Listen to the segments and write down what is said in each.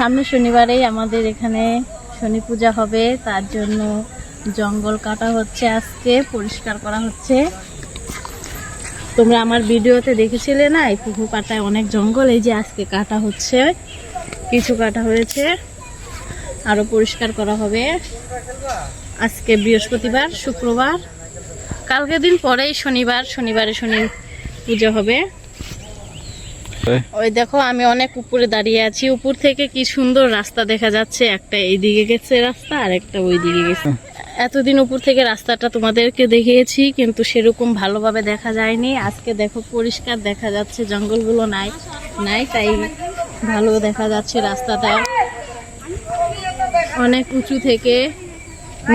সামনে শনিবারেই আমাদের এখানে শনি পূজা হবে, তার জন্য জঙ্গল কাটা হচ্ছে আজকে, পরিষ্কার করা হচ্ছে। তোমরা আমার ভিডিওতে দেখেছিলে না, এই পুকুর পাটায় অনেক জঙ্গল, এই যে আজকে কাটা হচ্ছে, কিছু কাটা হয়েছে, আরও পরিষ্কার করা হবে। আজকে বৃহস্পতিবার, শুক্রবার, কালকে দিন পরেই শনিবার, শনিবারে শনি পুজো হবে। ওই দেখো আমি অনেক উপরে দাঁড়িয়ে আছি। উপর থেকে কি সুন্দর রাস্তা দেখা যাচ্ছে। একটা এইদিকে গেছে রাস্তা আর একটা ওই দিকে গেছে এতদিন উপর থেকে রাস্তাটা তোমাদেরকে দেখিয়েছি কিন্তু সেরকম ভালোভাবে দেখা যায়নি। আজকে দেখো পরিষ্কার দেখা যাচ্ছে জঙ্গলগুলো নাই নাই তাই ভালো দেখা যাচ্ছে রাস্তাটা। অনেক উঁচু থেকে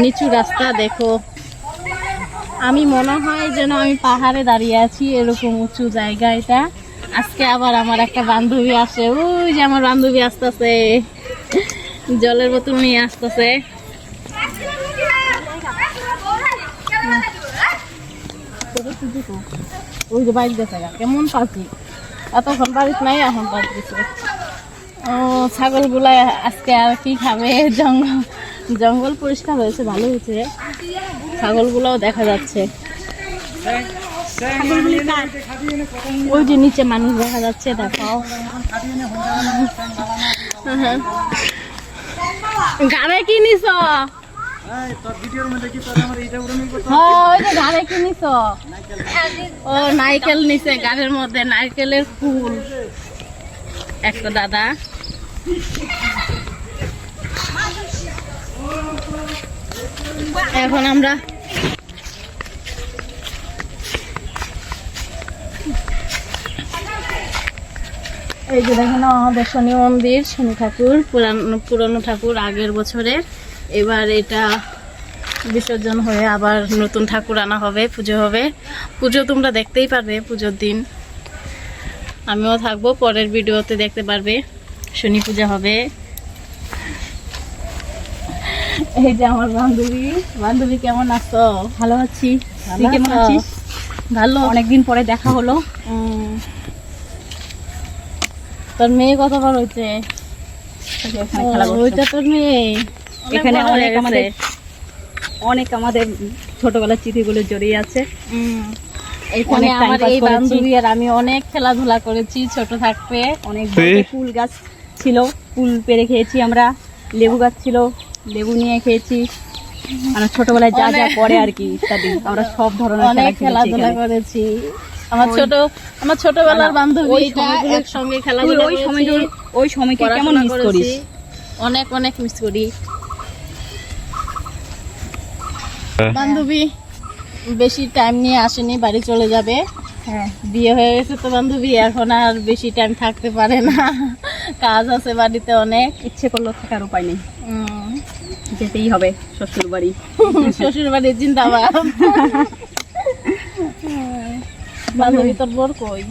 নিচু রাস্তা দেখো। আমি মনে হয় যেন আমি পাহাড়ে দাঁড়িয়ে আছি এরকম উঁচু জায়গা এটা। আজকে আবার আমার একটা বান্ধবী আসে। ওই যে আমার বান্ধবী আসতেছে। জলের বোতল নিয়ে আসতেছে। ওই যে বাইক দেখে গা, কেমন পাখি। এতক্ষণ বাড়িতে নাই এখন বাড়ি দিছে ও ছাগলগুলা আজকে আর কি খাবে? জঙ্গল জঙ্গল পরিষ্কার হয়েছে ভালো হয়েছে। ছাগলগুলোও দেখা যাচ্ছে? ওই যে নিচে মানুষ দেখা যাচ্ছে দেখাও। গাড়ে কি নিছ? হ্যাঁ, ও গাড়ির মধ্যে নারকেলের ফুল। একটা দাদা। এখন আমরা এই যে দেখেন আমাদের শনি মন্দির শনি ঠাকুর পুরানো পুরনো ঠাকুর আগের বছরের। এবার এটা বিসর্জন হয়ে আবার নতুন ঠাকুর আনা হবে পুজো হবে। পুজো তোমরা দেখতেই পারবে পুজোর দিন। আমিও থাকব পরের ভিডিওতে দেখতে পারবে। শনি পূজা হবে। এই যে আমার বান্ধবী। বান্ধবী কেমন আছো? ভালো আছি। ভালো তুই কেমন আছিস? ভালো। অনেকদিন পরে দেখা হলো। তোর মেয়ে কত বড় হয়েছে এই যে এখানে খেলা করছে। ওইটা তোর মেয়ে। এখানে অনেক আমাদের অনেক আমাদের ছোটবেলার স্মৃতিগুলো জড়িয়ে আছে। এখানে অনেক আমার এই বান্ধবী আর আমি অনেক খেলাধুলা করেছি ছোট থাকতে। অনেক ফুল গাছ ছিল ফুল পেরে খেয়েছি আমরা। লেবু গাছ ছিল লেবু নিয়ে খেয়েছি। আমরা ছোটবেলায় যা যা করে আর কি ইত্যাদি। আমরা সব ধরনের অনেক খেলাধুলা করেছি। আমার ছোট আমার ছোটবেলার বান্ধবী ওই একসঙ্গে খেলাধুলা ওই সময় ওই সময়কে কেমন মিস। করিস? অনেক অনেক মিস করি। বান্ধবী বেশি টাইম নিয়ে আসেনি বাড়ি চলে যাবে। হ্যাঁ। বিয়ে হয়ে গেছে তো বান্ধবী এখন আর বেশি টাইম থাকতে পারে না। কাজ আছে বাড়িতে অনেক। ইচ্ছে করলেও থাকার উপায় নেই। যেতেই হবে শ্বশুর বাড়ি শ্বশুর বাড়ির জিন্দাবাদ। বান্ধবী তোর বোর কই?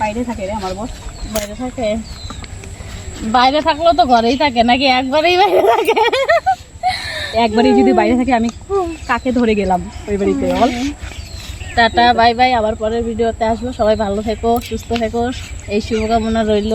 বাইরে থাকে রে আমার বস বাইরে থাকে? বাইরে থাকলেও তো ঘরেই থাকে নাকি একবারেই বাইরে থাকে? একবারই যদি বাইরে থাকে আমি কাকে ধরে গেলাম ওই বাড়িতে বল? টাটা বাই বাই আবার পরের ভিডিওতে আসব। সবাই ভালো থেকো সুস্থ থেকো এই শুভকামনা রইল।